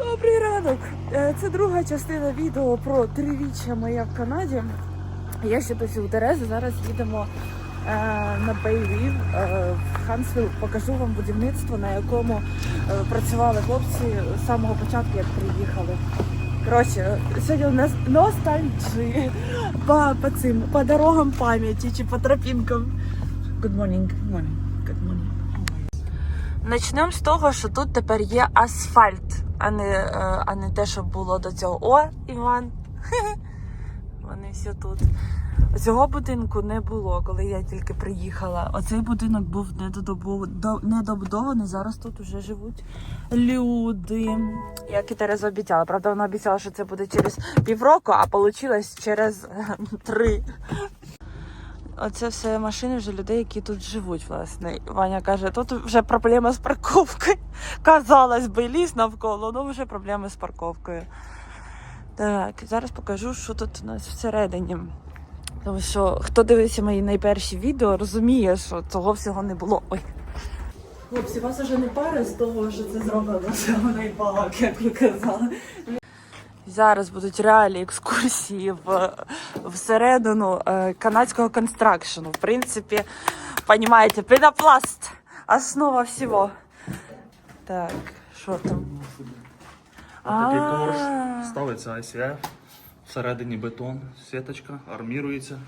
Добрий ранок! Е, Це друга частина відео про триріччя моє в Канаді. Я ще досі у Терези. Зараз їдемо е, на Бейвів в Хансвіл. Покажу вам будівництво, на якому е, працювали хлопці з самого початку, як приїхали. Коротше, сьогодні у нас ностальджі по, по цим по дорогам пам'яті чи по тропінкам. Good morning. Good morning. Good morning. Начнемо з того, що тут тепер є асфальт, а не, е, а не те, що було до цього. О, Іван! Вони всі тут. Цього будинку не було, коли я тільки приїхала. Оцей будинок був недобудований. Зараз тут вже живуть люди. Як і Тереза обіцяла. Правда, вона обіцяла, що це буде через півроку, а вийшло через е, три. Оце все машини вже людей, які тут живуть, власне. Ваня каже, тут вже проблема з парковкою. Казалось би, ліс навколо, ну вже проблеми з парковкою. Так, зараз покажу, що тут у нас всередині. Тому що хто дивився мої найперші відео, розуміє, що цього всього не було. Ой. Хлопці, вас вже не пари з того, що це зроблено всього найбагато, як ви казали. Зараз будуть реалі екскурсії в, всередину е, канадського констракшену. В принципі, розумієте, пенопласт основа всього. Так, що там? Отакий А. ковш ставиться ICF, всередині бетон, сіточка, армірується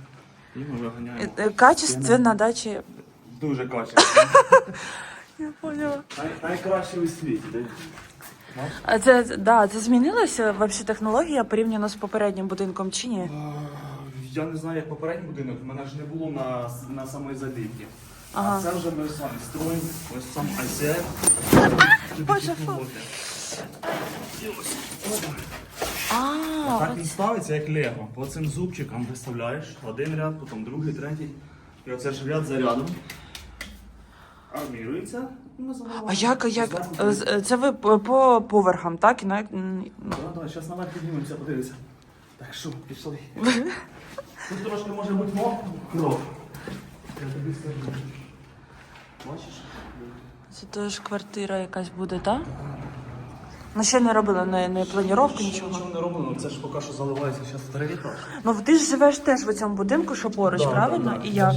і ми виганяємо. Е, е, Качественно, да, чи... Дуже качественно. Я поняла. Най- Найкраще у світі. А це, да, це змінилася взагалі технологія порівняно з попереднім будинком чи ні? Я не знаю, як попередній будинок, в мене ж не було на, на самоізолівці. Ага. А це вже ми самі строїмо, ось сам ICF. Боже. А, Так він ставиться як лего. По цим зубчикам виставляєш один ряд, потім другий, третій. І оце ж ряд за рядом. Армірується. І ми заливаємо. а як, як Зверху е, е, це ви по по поверхам, так? І на, м, ну, Давай, давай, зараз наверх піднімемося, подивися. Так що, пішли. Тут трошки може бути мокро. Я тобі скажу. Бачиш? Це теж квартира якась буде, так? Ну ще не робили не, не планіровку, Ще нічого. Нічого не робимо, це ж поки що заливається зараз старий етаж. Ну ти ж живеш теж в цьому будинку, що поруч, Да, правильно? да, да. І як?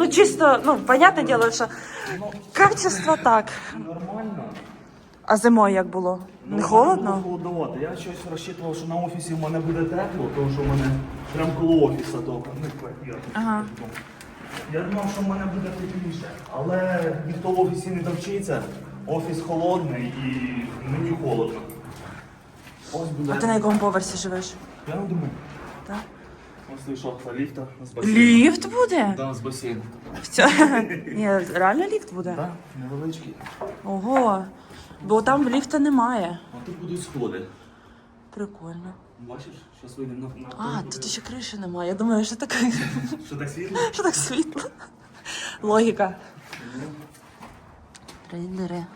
Ну чисто, ну, понятне діло, що качество так. Нормально. А зимою як було? Не холодно? Було холодновато. Я щось розчитував, що на офісі в мене буде тепло, тому що в мене прямо коло офіса тільки. Ну, квартира. Ага. Я думав, що в мене буде тепліше, але ніхто в офісі не довчиться. Офіс холодний і мені холодно. Ось буде. А ти на якому поверсі живеш? Я не думаю. Так. Шахта ліфта з басейном. Ліфт буде? Да, з басейном. Все. Ні, реально ліфт буде? Так, невеличкий. Ого. Бо там ліфта немає. А тут будуть сходи. Прикольно. Бачиш, зараз вийдемо на, на А, тут ще криші немає. Я думаю, що так, Що так світло? що так світло. Логіка. Трейдери.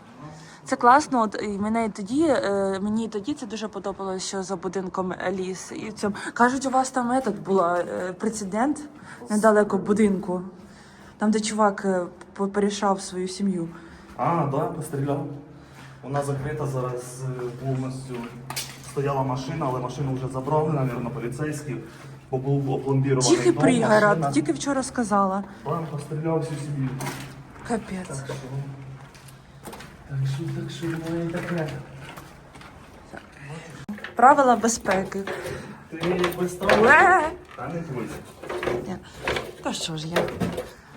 Це класно. От і мене і тоді, е, мені і тоді це дуже подобалося, що за будинком ліс. І в цьому кажуть, у вас там этот була е, прецедент недалеко будинку, там, де чувак е, по- порішав свою сім'ю. А, да, постріляв. Вона закрита зараз е, повністю. Стояла машина, але машину вже забрали, мабуть, поліцейські, бо був опломбірований Тільки дом, пригород, тільки вчора сказала. Там постріляв всю сім'ю. Капець. Так що, так що, так що, воно і таке. Правила безпеки. Ти без того? Уе! Та не хвилюйся. Ні. Та що ж я?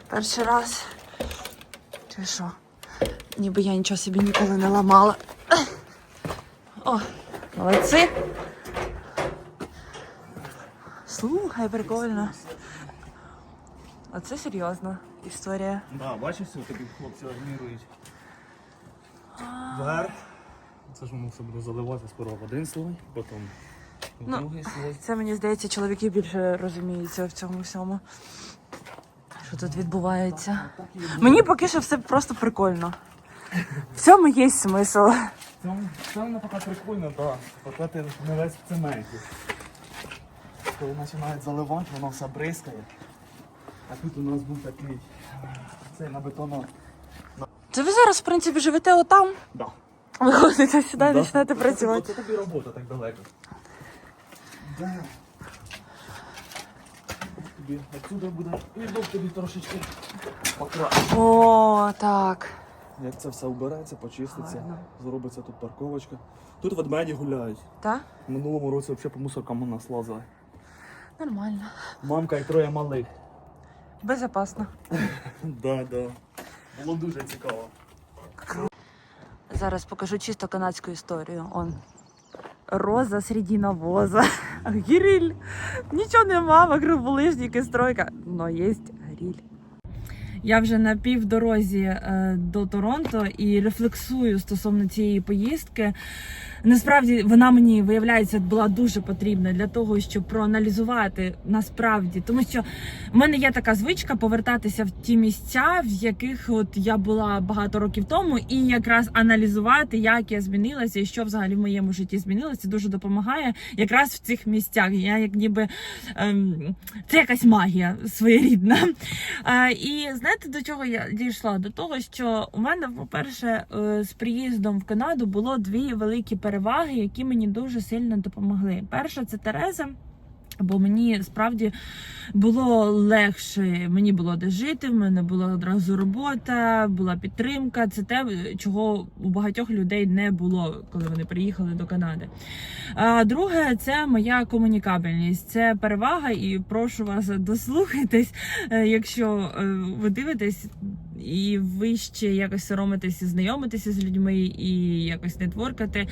Перший раз. Чи що? Ніби я нічого собі ніколи не ламала. О, молодці. Слухай, прикольно. Оце серйозна історія. Да, бачиш, все такі хлопці армірують. Вверх. Це ж воно все буде заливати сперва в один слой, потім в Ну, другий слой. Це мені здається, чоловіки більше розуміються в цьому всьому. Що тут відбувається? Мені поки що все просто прикольно. В цьому є смисл. Це, це воно поки прикольно, так. Поки ти не весь в цементі. Коли починають заливати, воно все бризкає. А тут у нас був такий цей на бетону. Це ви зараз, в принципі, живете отам? Да. Виходите сюди, Да. почнете Оце працювати. тобі- Оце тобі робота так далеко. Да. Тобі отсюди буде відок тобі трошечки покраще. О, так. Як це все убереться, почиститься, Гарно. зробиться тут парковочка. Тут ведмеді гуляють. Так? В минулому році взагалі по мусоркам у нас лазили. Нормально. Мамка і троє малих. Безопасно. Да, да. Було дуже цікаво. Зараз покажу чисто канадську історію. Он. Роза серед навоза. Гриль. Нічого нема, вокруг булижники, стройка. Но є гриль. Я вже на півдорозі е, до Торонто і рефлексую стосовно цієї поїздки. Насправді вона мені виявляється була дуже потрібна для того, щоб проаналізувати насправді, тому що в мене є така звичка повертатися в ті місця, в яких от я була багато років тому, і якраз аналізувати, як я змінилася і що взагалі в моєму житті змінилося, дуже допомагає якраз в цих місцях. Я як ніби ем, це якась магія своєрідна. Е, і знаєте, до чого я дійшла? До того, що у мене, по-перше, е, з приїздом в Канаду було дві великі переваги, які мені дуже сильно допомогли. Перша це Тереза. Бо мені справді було легше, мені було де жити, в мене була одразу робота, була підтримка. Це те, чого у багатьох людей не було, коли вони приїхали до Канади. А друге, це моя комунікабельність. Це перевага, і прошу вас дослухайтесь, е, якщо е, ви дивитесь. І ви ще якось соромитеся, знайомитися з людьми і якось нетворкати.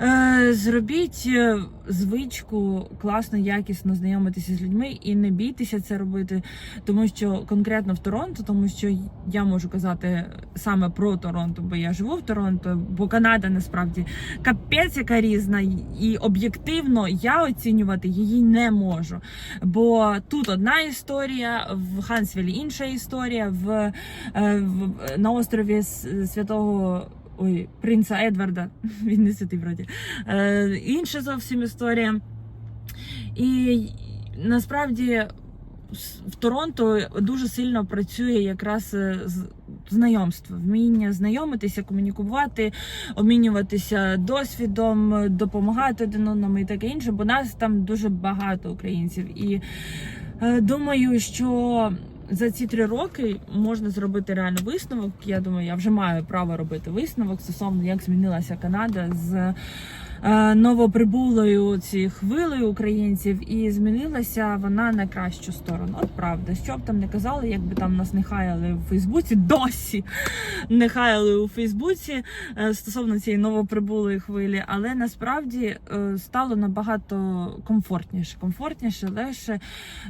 Е, Зробіть е, звичку класно, якісно знайомитися з людьми і не бійтеся це робити, тому що конкретно в Торонто, тому що я можу казати саме про Торонто, бо я живу в Торонто, бо Канада насправді капець яка різна, і об'єктивно я оцінювати її не можу. Бо тут одна історія, в Хансвілі інша історія, в, е, в на острові Святого. Ой, принца Едварда, він не святий вроді. Е, інша зовсім історія. І насправді в Торонто дуже сильно працює якраз е, знайомство, вміння знайомитися, комунікувати, обмінюватися досвідом, допомагати один одному і таке інше, бо нас там дуже багато українців. І е, думаю, що за ці три роки можна зробити реально висновок. Я думаю, я вже маю право робити висновок стосовно як змінилася Канада з новоприбулою цією хвилею українців, і змінилася вона на кращу сторону. От правда, що б там не казали, якби там нас не хаяли в Фейсбуці, досі не хаяли у Фейсбуці е, стосовно цієї новоприбулої хвилі, але насправді е, стало набагато комфортніше, комфортніше, легше,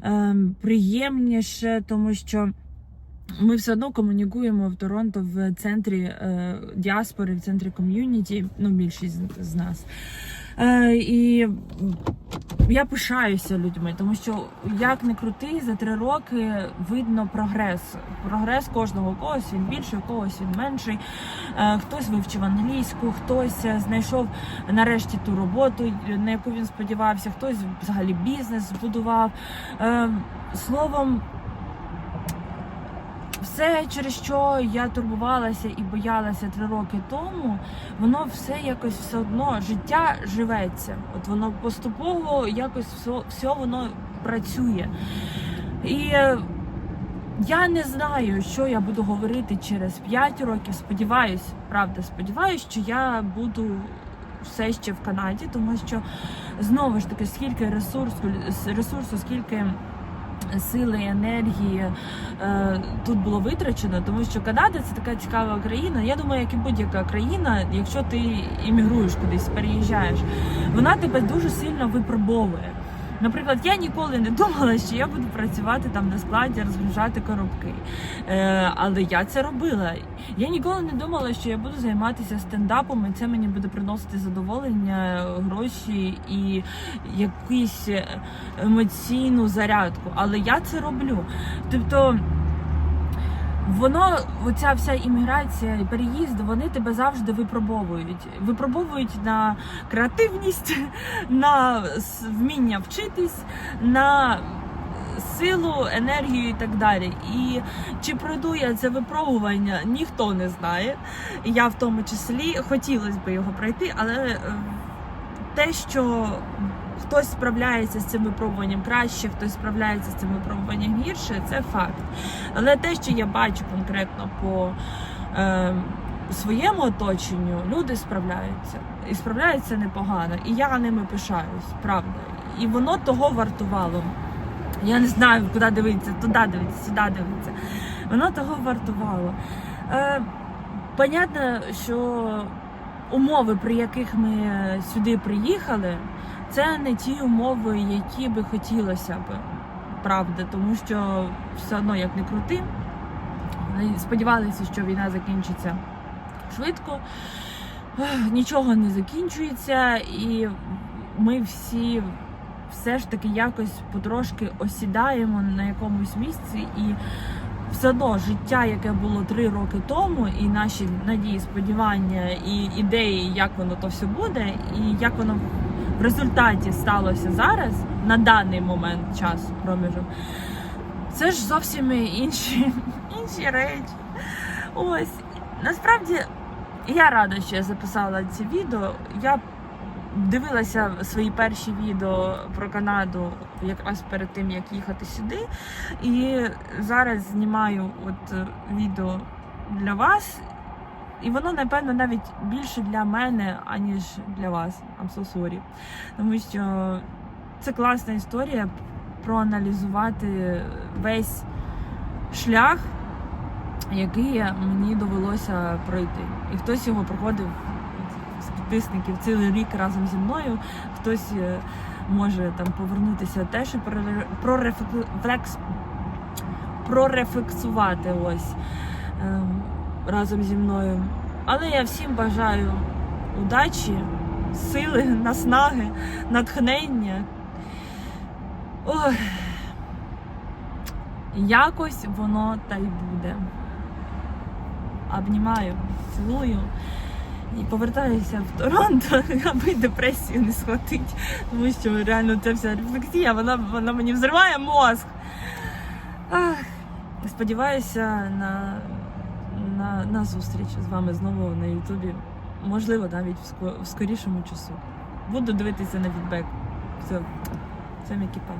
ем, приємніше, тому що. Ми все одно комунікуємо в Торонто в центрі е, діаспори, в центрі ком'юніті, ну більшість з- нас. Е, і я пишаюся людьми, тому що як не крути, за три роки видно прогрес. Прогрес кожного когось він більший, когось він менший. Е, хтось вивчив англійську, хтось е, знайшов нарешті ту роботу, на яку він сподівався, хтось взагалі бізнес збудував. Е, словом. Все, через що я турбувалася і боялася три роки тому, воно все якось все одно життя живеться. От воно поступово якось все, все воно працює. І е, я не знаю, що я буду говорити через 5 років. Сподіваюсь, правда, сподіваюсь, що я буду все ще в Канаді, тому що знову ж таки, скільки ресурсу, ресурсу скільки сили, енергії е, тут було витрачено, тому що Канада це така цікава країна. Я думаю, як і будь-яка країна, якщо ти іммігруєш кудись, переїжджаєш, вона тебе дуже сильно випробовує. Наприклад, я ніколи не думала, що я буду працювати там на складі, розгружати коробки. Е, але я це робила. Я ніколи не думала, що я буду займатися стендапом, і це мені буде приносити задоволення, гроші і якусь е, емоційну зарядку. Але я це роблю. Тобто. Воно, оця вся імміграція переїзд, вони тебе завжди випробовують. Випробовують на креативність, на вміння вчитись, на силу, енергію і так далі. І чи пройду я це випробування, ніхто не знає. Я в тому числі хотілося б його пройти, але е, те, що хтось справляється з цим випробуванням краще, хтось справляється з цим випробуванням гірше, це факт. Але те, що я бачу конкретно по е, своєму оточенню, люди справляються. І справляються непогано. І я ними пишаюсь, правда. І воно того вартувало. Я не знаю, куди дивитися, туди дивитися, сюди дивитися. Воно того вартувало. Е, понятно, що умови, при яких ми сюди приїхали, це не ті умови, які би хотілося б. Правда, тому що все одно як не крути. Сподівалися, що війна закінчиться швидко. Нічого не закінчується, і ми всі все ж таки якось потрошки осідаємо на якомусь місці, і все одно життя, яке було три роки тому, і наші надії, сподівання, і ідеї, як воно то все буде, і як воно в результаті сталося зараз, на даний момент часу проміжок, це ж зовсім інші, інші речі. Ось насправді я рада, що я записала ці відео. Я дивилася свої перші відео про Канаду якраз перед тим, як їхати сюди. І зараз знімаю от відео для вас. І воно, напевно, навіть більше для мене, аніж для вас. I'm so sorry. Тому що це класна історія проаналізувати весь шлях, який мені довелося пройти. І хтось його проходив з підписників цілий рік разом зі мною, хтось е, може там повернутися теж і проре- прорефлекс- прорефлексувати ось ем, разом зі мною. Але я всім бажаю удачі, сили, наснаги, натхнення. Ой. Якось воно та й буде. Обнімаю, цілую і повертаюся в Торонто, аби депресію не схватить. Тому що реально ця вся рефлексія, вона, вона мені взриває мозг. Ах, сподіваюся на, на, на зустріч з вами знову на Ютубі. Можливо, навіть в, ско- в скорішому часу. Буду дивитися на відбек. Все, всім мій кіпа.